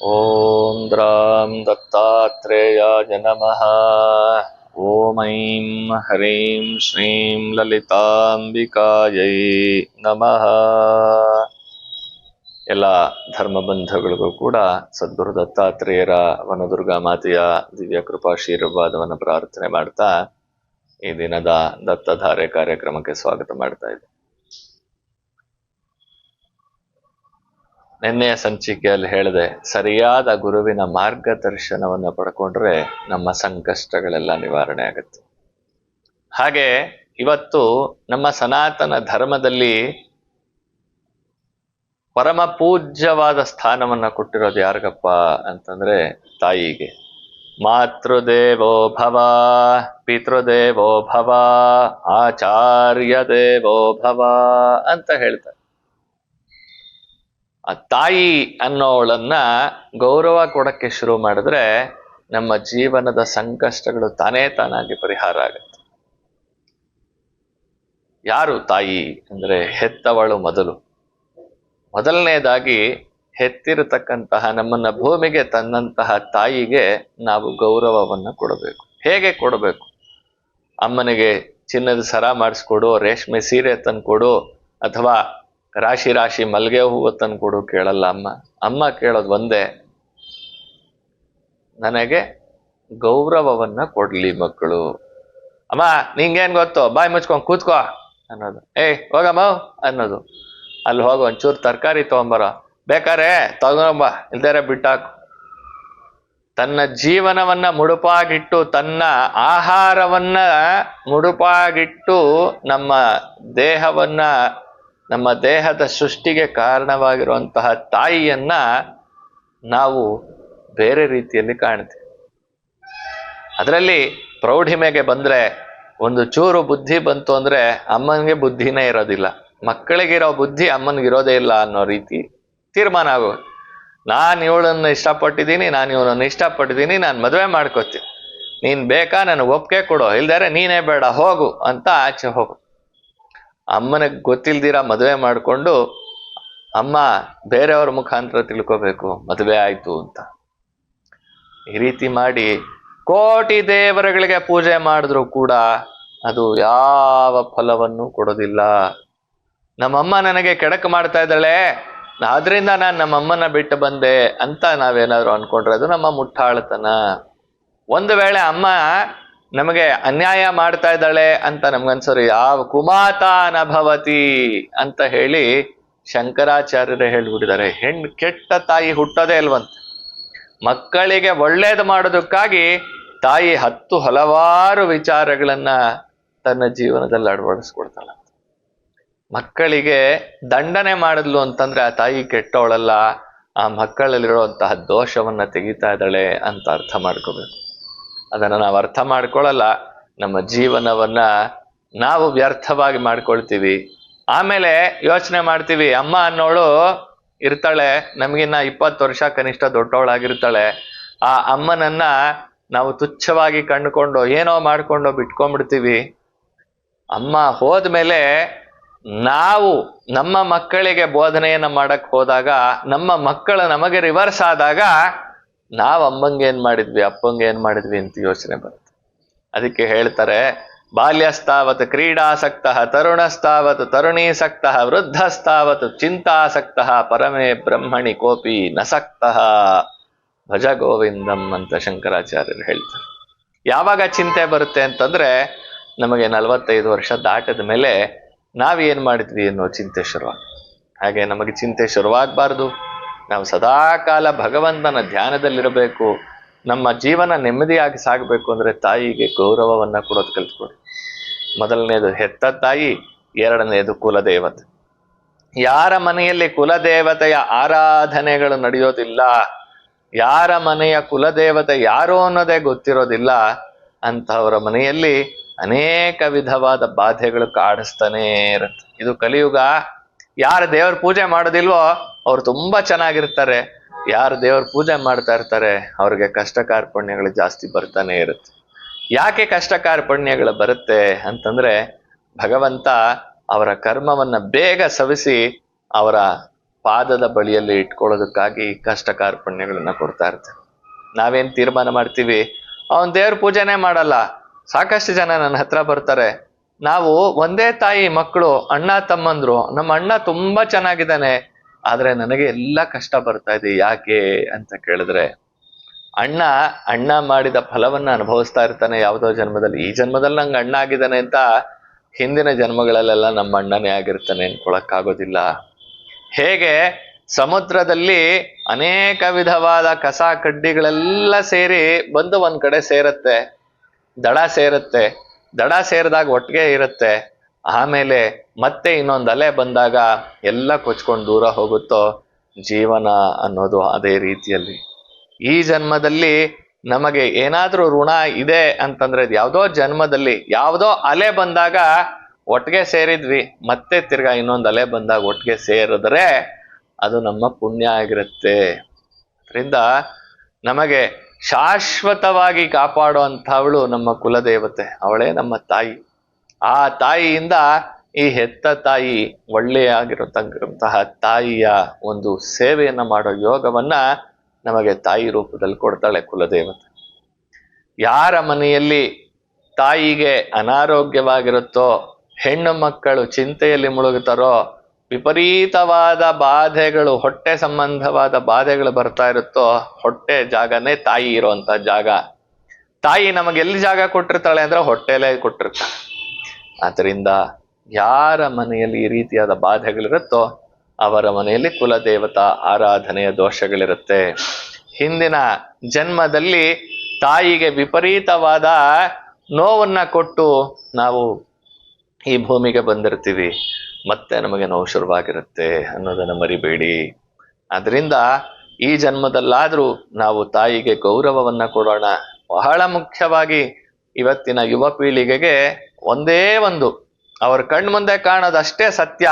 ಓಂ द्रां ದತ್ತಾತ್ರೇಯ नमः। ॐ ऐं ह्रीं श्रीं ಲಲಿತಾಂಬಿಕಾಯೈ ನಮಃ ಎಲ್ಲ ಧರ್ಮ ಬಂಧುಗಳಿಗೂ ಕೂಡ ಸದ್ಗುರು ದತ್ತಾತ್ರೇಯರ ವನದುರ್ಗಾ ಮಾತೆಯ ದಿವ್ಯ ಕೃಪಾಶೀರ್ವಾದವನ್ನು ಪ್ರಾರ್ಥನೆ ಮಾಡ್ತಾ ಈ ದಿನದ ದತ್ತಧಾರೆ ಕಾರ್ಯಕ್ರಮಕ್ಕೆ ಸ್ವಾಗತ ಮಾಡ್ತಾ ಇದ್ದೆ. ನಿನ್ನೆಯ ಸಂಚಿಕೆಯಲ್ಲಿ ಹೇಳಿದೆ, ಸರಿಯಾದ ಗುರುವಿನ ಮಾರ್ಗದರ್ಶನವನ್ನು ಪಡ್ಕೊಂಡ್ರೆ ನಮ್ಮ ಸಂಕಷ್ಟಗಳೆಲ್ಲ ನಿವಾರಣೆ ಆಗುತ್ತೆ. ಹಾಗೆ ಇವತ್ತು ನಮ್ಮ ಸನಾತನ ಧರ್ಮದಲ್ಲಿ ಪರಮ ಪೂಜ್ಯವಾದ ಸ್ಥಾನವನ್ನು ಕೊಟ್ಟಿರೋದು ಯಾರಿಗಪ್ಪ ಅಂತಂದ್ರೆ ತಾಯಿಗೆ. ಮಾತೃದೇವೋ ಭವ, ಪಿತೃದೇವೋ ಭವ ಆಚಾರ್ಯ ದೇವೋ ಭವ ಅಂತ ಹೇಳ್ತಾರೆ. ಆ ತಾಯಿ ಅನ್ನೋಳನ್ನ ಗೌರವ ಕೊಡಕ್ಕೆ ಶುರು ಮಾಡಿದ್ರೆ ನಮ್ಮ ಜೀವನದ ಸಂಕಷ್ಟಗಳು ತಾನೇ ತಾನಾಗಿ ಪರಿಹಾರ ಆಗುತ್ತೆ. ಯಾರು ತಾಯಿ ಅಂದ್ರೆ ಹೆತ್ತವಳು ಮೊದಲು? ಮೊದಲನೇದಾಗಿ ಹೆತ್ತಿರತಕ್ಕಂತಹ ನಮ್ಮನ್ನ ಭೂಮಿಗೆ ತಂದಂತಹ ತಾಯಿಗೆ ನಾವು ಗೌರವವನ್ನ ಕೊಡಬೇಕು. ಹೇಗೆ ಕೊಡಬೇಕು? ಅಮ್ಮನಿಗೆ ಚಿನ್ನದ ಸರ ಮಾಡಿಸ್ಕೊಡು, ರೇಷ್ಮೆ ಸೀರೆ ತಂದ್ಕೊಡು, ಅಥವಾ ರಾಶಿ ರಾಶಿ ಮಲ್ಗೆ ಹೂವು ತಂದ್ಕೊಡು ಕೇಳಲ್ಲ ಅಮ್ಮ. ಅಮ್ಮ ಕೇಳೋದು ಒಂದೇ, ನನಗೆ ಗೌರವವನ್ನ ಕೊಡ್ಲಿ ಮಕ್ಕಳು. ಅಮ್ಮ, ನಿಂಗೇನ್ ಗೊತ್ತು? ಬಾಯ್ ಮುಚ್ಕೊಂಡ್ ಕೂತ್ಕೋ ಅನ್ನೋದು. ಏಯ್, ಹೋಗಮ್ಮ ಅನ್ನೋದು. ಅಲ್ಲಿ ಹೋಗ, ಒಂಚೂರು ತರಕಾರಿ ತಗೊಂಬರ. ಬೇಕಾರೆ ತಗೊಂಬ ಇಲ್ದಾರೆ ಬಿಟ್ಟಾಕು. ತನ್ನ ಜೀವನವನ್ನ ಮುಡುಪಾಗಿಟ್ಟು, ತನ್ನ ಆಹಾರವನ್ನ ಮುಡುಪಾಗಿಟ್ಟು, ನಮ್ಮ ದೇಹವನ್ನ ನಮ್ಮ ದೇಹದ ಸೃಷ್ಟಿಗೆ ಕಾರಣವಾಗಿರುವಂತಹ ತಾಯಿಯನ್ನ ನಾವು ಬೇರೆ ರೀತಿಯಲ್ಲಿ ಕಾಣ್ತೀವಿ. ಅದರಲ್ಲಿ ಪ್ರೌಢಿಮೆಗೆ ಬಂದರೆ ಒಂದು ಚೂರು ಬುದ್ಧಿ ಬಂತು ಅಂದರೆ ಅಮ್ಮನಿಗೆ ಬುದ್ಧಿನೇ ಇರೋದಿಲ್ಲ. ಮಕ್ಕಳಿಗಿರೋ ಬುದ್ಧಿ ಅಮ್ಮನಿಗಿರೋದೇ ಇಲ್ಲ ಅನ್ನೋ ರೀತಿ ತೀರ್ಮಾನ ಆಗೋ ನಾನು ಇವಳನ್ನು ಇಷ್ಟಪಟ್ಟಿದ್ದೀನಿ, ನಾನು ಇವಳನ್ನು ಇಷ್ಟಪಟ್ಟಿದ್ದೀನಿ, ನಾನು ಮದುವೆ ಮಾಡ್ಕೋತೀನಿ. ನೀನು ಬೇಕಾ, ನನಗೆ ಒಪ್ಪಿಗೆ ಕೊಡು ಇಲ್ದಾರೆ ನೀನೇ ಬೇಡ, ಹೋಗು ಅಂತ ಆಚೆ ಹೋಗು. ಅಮ್ಮನಿಗೆ ಗೊತ್ತಿಲ್ದಿರ ಮದುವೆ ಮಾಡಿಕೊಂಡು ಅಮ್ಮ ಬೇರೆಯವ್ರ ಮುಖಾಂತರ ತಿಳ್ಕೋಬೇಕು, ಮದುವೆ ಆಯಿತು ಅಂತ. ಈ ರೀತಿ ಮಾಡಿ ಕೋಟಿ ದೇವರುಗಳಿಗೆ ಪೂಜೆ ಮಾಡಿದ್ರು ಕೂಡ ಅದು ಯಾವ ಫಲವನ್ನು ಕೊಡೋದಿಲ್ಲ. ನಮ್ಮಮ್ಮ ನನಗೆ ಕೆಡಕು ಮಾಡ್ತಾ ಇದ್ದಾಳೆ, ಆದ್ರಿಂದ ನಾನು ನಮ್ಮಮ್ಮನ ಬಿಟ್ಟು ಬಂದೆ ಅಂತ ನಾವೇನಾದ್ರು ಅನ್ಕೊಂಡ್ರೆ ಅದು ನಮ್ಮ ಮುಟ್ಟಾಳತನ. ಒಂದು ವೇಳೆ ಅಮ್ಮ ನಮಗೆ ಅನ್ಯಾಯ ಮಾಡ್ತಾ ಇದ್ದಾಳೆ ಅಂತ ನಮ್ಗನ್ಸೋರು ಯಾವ ಕುಮಾತ ನಭವತಿ ಅಂತ ಹೇಳಿ ಶಂಕರಾಚಾರ್ಯರು ಹೇಳ್ಬಿಟ್ಟಿದ್ದಾರೆ, ಹೆಣ್ಣು ಕೆಟ್ಟ ತಾಯಿ ಹುಟ್ಟೋದೇ ಇಲ್ವಂತೆ. ಮಕ್ಕಳಿಗೆ ಒಳ್ಳೇದು ಮಾಡೋದಕ್ಕಾಗಿ ತಾಯಿ ಹತ್ತು ಹಲವಾರು ವಿಚಾರಗಳನ್ನ ತನ್ನ ಜೀವನದಲ್ಲಿ ಅಳವಡಿಸ್ಕೊಡ್ತಾಳ. ಮಕ್ಕಳಿಗೆ ದಂಡನೆ ಮಾಡಿದ್ಲು ಅಂತಂದ್ರೆ ಆ ತಾಯಿ ಕೆಟ್ಟವಳಲ್ಲ, ಆ ಮಕ್ಕಳಲ್ಲಿರುವಂತಹ ದೋಷವನ್ನ ತೆಗಿತಾ ಇದ್ದಾಳೆ ಅಂತ ಅರ್ಥ ಮಾಡ್ಕೋಬೇಕು. ಅದನ್ನ ನಾವು ಅರ್ಥ ಮಾಡ್ಕೊಳ್ಳಲ್ಲ ನಮ್ಮ ಜೀವನವನ್ನ ನಾವು ವ್ಯರ್ಥವಾಗಿ ಮಾಡ್ಕೊಳ್ತೀವಿ. ಆಮೇಲೆ ಯೋಚನೆ ಮಾಡ್ತೀವಿ, ಅಮ್ಮ ಅನ್ನೋಳು ಇರ್ತಾಳೆ, ನಮಗಿನ್ನ ಇಪ್ಪತ್ತು ವರ್ಷ ಕನಿಷ್ಠ ದೊಡ್ಡವಳಾಗಿರ್ತಾಳೆ. ಆ ಅಮ್ಮನನ್ನ ನಾವು ತುಚ್ಛವಾಗಿ ಕಂಡುಕೊಂಡು ಏನೋ ಮಾಡ್ಕೊಂಡು ಬಿಟ್ಕೊಂಡ್ಬಿಡ್ತೀವಿ. ಅಮ್ಮ ಹೋದ್ಮೇಲೆ ನಾವು ನಮ್ಮ ಮಕ್ಕಳಿಗೆ ಬೋಧನೆಯನ್ನ ಮಾಡಕ್ ಹೋದಾಗ, ನಮ್ಮ ಮಕ್ಕಳು ನಮಗೆ ರಿವರ್ಸ್ ಆದಾಗ ನಾವ್ ಅಮ್ಮಂಗೆ ಏನ್ ಮಾಡಿದ್ವಿ, ಅಪ್ಪಂಗೆ ಏನ್ ಮಾಡಿದ್ವಿ ಅಂತ ಯೋಚನೆ ಬರುತ್ತೆ. ಅದಕ್ಕೆ ಹೇಳ್ತಾರೆ, ಬಾಲ್ಯಸ್ತಾವತ್ ಕ್ರೀಡಾಸಕ್ತ ತರುಣಸ್ತಾವತ್ ತರುಣೀಸಕ್ತ ವೃದ್ಧಸ್ತಾವತ್ ಚಿಂತಾಸಕ್ತ ಪರಮೇ ಬ್ರಹ್ಮಣಿ ಕೋಪಿ ನಸಕ್ತ. ಭಜ ಗೋವಿಂದಂ ಅಂತ ಶಂಕರಾಚಾರ್ಯರು ಹೇಳ್ತಾರೆ. ಯಾವಾಗ ಚಿಂತೆ ಬರುತ್ತೆ ಅಂತಂದ್ರೆ, ನಮಗೆ ನಲವತ್ತೈದು ವರ್ಷ ದಾಟದ ಮೇಲೆ ನಾವೇನ್ ಮಾಡಿದ್ವಿ ಅನ್ನೋ ಚಿಂತೆ ಶುರುವಾಗ ಹಾಗೆ ನಮಗೆ ಚಿಂತೆ ಶುರುವಾಗಬಾರ್ದು. ನಾವು ಸದಾ ಕಾಲ ಭಗವಂತನ ಧ್ಯಾನದಲ್ಲಿರಬೇಕು, ನಮ್ಮ ಜೀವನ ನೆಮ್ಮದಿಯಾಗಿ ಸಾಗಬೇಕು ಅಂದ್ರೆ ತಾಯಿಗೆ ಗೌರವವನ್ನ ಕೊಡೋದು ಕಲ್ತ್ಕೊಡಿ. ಮೊದಲನೆಯದು ಹೆತ್ತ ತಾಯಿ ಎರಡನೆಯದು ಕುಲದೇವತೆ. ಯಾರ ಮನೆಯಲ್ಲಿ ಕುಲದೇವತೆಯ ಆರಾಧನೆಗಳು ನಡೆಯೋದಿಲ್ಲ, ಯಾರ ಮನೆಯ ಕುಲದೇವತೆ ಯಾರು ಅನ್ನೋದೇ ಗೊತ್ತಿರೋದಿಲ್ಲ, ಅಂಥವರ ಮನೆಯಲ್ಲಿ ಅನೇಕ ವಿಧವಾದ ಬಾಧೆಗಳು ಕಾಡಿಸ್ತಾನೇ ಇರುತ್ತೆ. ಇದು ಕಲಿಯುಗ. ಯಾರು ದೇವ್ರ ಪೂಜೆ ಮಾಡೋದಿಲ್ವೋ ಅವ್ರು ತುಂಬಾ ಚೆನ್ನಾಗಿರ್ತಾರೆ. ಯಾರು ದೇವ್ರ ಪೂಜೆ ಮಾಡ್ತಾ ಇರ್ತಾರೆ, ಅವ್ರಿಗೆ ಕಷ್ಟ ಕಾರ್ಪಣ್ಯಗಳು ಜಾಸ್ತಿ ಬರ್ತಾನೆ ಇರುತ್ತೆ. ಯಾಕೆ ಕಷ್ಟ ಕಾರ್ಪಣ್ಯಗಳು ಬರುತ್ತೆ ಅಂತಂದ್ರೆ ಭಗವಂತ ಅವರ ಕರ್ಮವನ್ನ ಬೇಗ ಸವಿಸಿ ಅವರ ಪಾದದ ಬಳಿಯಲ್ಲಿ ಇಟ್ಕೊಳ್ಳೋದಕ್ಕಾಗಿ ಕಷ್ಟ ಕಾರ್ಪಣ್ಯಗಳನ್ನ ಕೊಡ್ತಾ ಇರ್ತಾರೆ. ನಾವೇನ್ ತೀರ್ಮಾನ ಮಾಡ್ತೀವಿ? ಅವನ್ ದೇವ್ರ ಪೂಜೆನೇ ಮಾಡಲ್ಲ. ಸಾಕಷ್ಟು ಜನ ನನ್ನ ಹತ್ರ ಬರ್ತಾರೆ. ನಾವು ಒಂದೇ ತಾಯಿ ಮಕ್ಕಳು, ಅಣ್ಣ ತಮ್ಮಂದ್ರು, ನಮ್ಮ ಅಣ್ಣ ತುಂಬಾ ಚೆನ್ನಾಗಿದ್ದಾನೆ, ಆದ್ರೆ ನನಗೆ ಎಲ್ಲ ಕಷ್ಟ ಬರ್ತಾ ಇದೆ, ಯಾಕೆ ಅಂತ ಕೇಳಿದ್ರೆ, ಅಣ್ಣ ಅಣ್ಣ ಮಾಡಿದ ಫಲವನ್ನ ಅನುಭವಿಸ್ತಾ ಇರ್ತಾನೆ ಯಾವುದೋ ಜನ್ಮದಲ್ಲಿ. ಈ ಜನ್ಮದಲ್ಲಿ ನಂಗೆ ಅಣ್ಣ ಆಗಿದ್ದಾನೆ ಅಂತ ಹಿಂದಿನ ಜನ್ಮಗಳಲ್ಲೆಲ್ಲ ನಮ್ಮ ಅಣ್ಣನೇ ಆಗಿರ್ತಾನೆ ಅನ್ಕೊಳಕ್ಕಾಗೋದಿಲ್ಲ. ಹೇಗೆ? ಸಮುದ್ರದಲ್ಲಿ ಅನೇಕ ವಿಧವಾದ ಕಸ, ಕಡ್ಡಿಗಳೆಲ್ಲ ಸೇರಿ ಬಂದು ಒಂದ್ ಕಡೆ ಸೇರತ್ತೆ, ದಡ ಸೇರುತ್ತೆ. ದಡ ಸೇರಿದಾಗ ಒಟ್ಟಿಗೆ ಇರುತ್ತೆ. ಆಮೇಲೆ ಮತ್ತೆ ಇನ್ನೊಂದು ಅಲೆ ಬಂದಾಗ ಎಲ್ಲ ಕೊಚ್ಕೊಂಡು ದೂರ ಹೋಗುತ್ತೋ ಜೀವನ ಅನ್ನೋದು ಅದೇ ರೀತಿಯಲ್ಲಿ. ಈ ಜನ್ಮದಲ್ಲಿ ನಮಗೆ ಏನಾದರೂ ಋಣ ಇದೆ ಅಂತಂದ್ರೆ ಯಾವುದೋ ಜನ್ಮದಲ್ಲಿ ಯಾವುದೋ ಅಲೆ ಬಂದಾಗ ಒಟ್ಟಿಗೆ ಸೇರಿದ್ವಿ. ಮತ್ತೆ ತಿರ್ಗಾ ಇನ್ನೊಂದು ಅಲೆ ಬಂದಾಗ ಒಟ್ಟಿಗೆ ಸೇರಿದ್ರೆ ಅದು ನಮ್ಮ ಪುಣ್ಯ ಆಗಿರುತ್ತೆ. ಅದರಿಂದ ನಮಗೆ ಶಾಶ್ವತವಾಗಿ ಕಾಪಾಡುವಂಥವಳು ನಮ್ಮ ಕುಲದೇವತೆ, ಅವಳೇ ನಮ್ಮ ತಾಯಿ. ಆ ತಾಯಿಯಿಂದ ಈ ಹೆತ್ತ ತಾಯಿ ಒಳ್ಳೆಯಾಗಿರತಕ್ಕಂತಹ ತಾಯಿಯ ಒಂದು ಸೇವೆಯನ್ನು ಮಾಡೋ ಯೋಗವನ್ನ ನಮಗೆ ತಾಯಿ ರೂಪದಲ್ಲಿ ಕೊಡ್ತಾಳೆ ಕುಲದೇವತೆ. ಯಾರ ಮನೆಯಲ್ಲಿ ತಾಯಿಗೆ ಅನಾರೋಗ್ಯವಾಗಿರುತ್ತೋ, ಹೆಣ್ಣು ಮಕ್ಕಳು ಚಿಂತೆಯಲ್ಲಿ ಮುಳುಗುತ್ತಾರೋ ವಿಪರೀತವಾದ ಬಾಧೆಗಳು, ಹೊಟ್ಟೆ ಸಂಬಂಧವಾದ ಬಾಧೆಗಳು ಬರ್ತಾ ಇರುತ್ತೋ, ಹೊಟ್ಟೆ ಜಾಗನೇ ತಾಯಿ ಇರುವಂತ ಜಾಗ. ತಾಯಿ ನಮಗೆ ಎಲ್ಲಿ ಜಾಗ ಕೊಟ್ಟಿರ್ತಾಳೆ ಅಂದ್ರೆ ಹೊಟ್ಟೆಲೇ ಕೊಟ್ಟಿರ್ತಾಳೆ. ಆದ್ರಿಂದ ಯಾರ ಮನೆಯಲ್ಲಿ ಈ ರೀತಿಯಾದ ಬಾಧೆಗಳಿರುತ್ತೋ, ಅವರ ಮನೆಯಲ್ಲಿ ಕುಲದೇವತಾ ಆರಾಧನೆಯ ದೋಷಗಳಿರುತ್ತೆ. ಹಿಂದಿನ ಜನ್ಮದಲ್ಲಿ ತಾಯಿಗೆ ವಿಪರೀತವಾದ ನೋವನ್ನ ಕೊಟ್ಟು ನಾವು ಈ ಭೂಮಿಗೆ ಬಂದಿರ್ತೀವಿ. ಮತ್ತೆ ನಮಗೆ ನೋವು ಶುರುವಾಗಿರುತ್ತೆ ಅನ್ನೋದನ್ನ ಮರಿಬೇಡಿ. ಅದರಿಂದ ಈ ಜನ್ಮದಲ್ಲಾದರೂ ನಾವು ತಾಯಿಗೆ ಗೌರವವನ್ನು ಕೊಡೋಣ. ಬಹಳ ಮುಖ್ಯವಾಗಿ ಇವತ್ತಿನ ಯುವ ಪೀಳಿಗೆಗೆ ಒಂದೇ ಒಂದು, ಅವ್ರ ಕಣ್ಮುಂದೆ ಕಾಣೋದಷ್ಟೇ ಸತ್ಯ.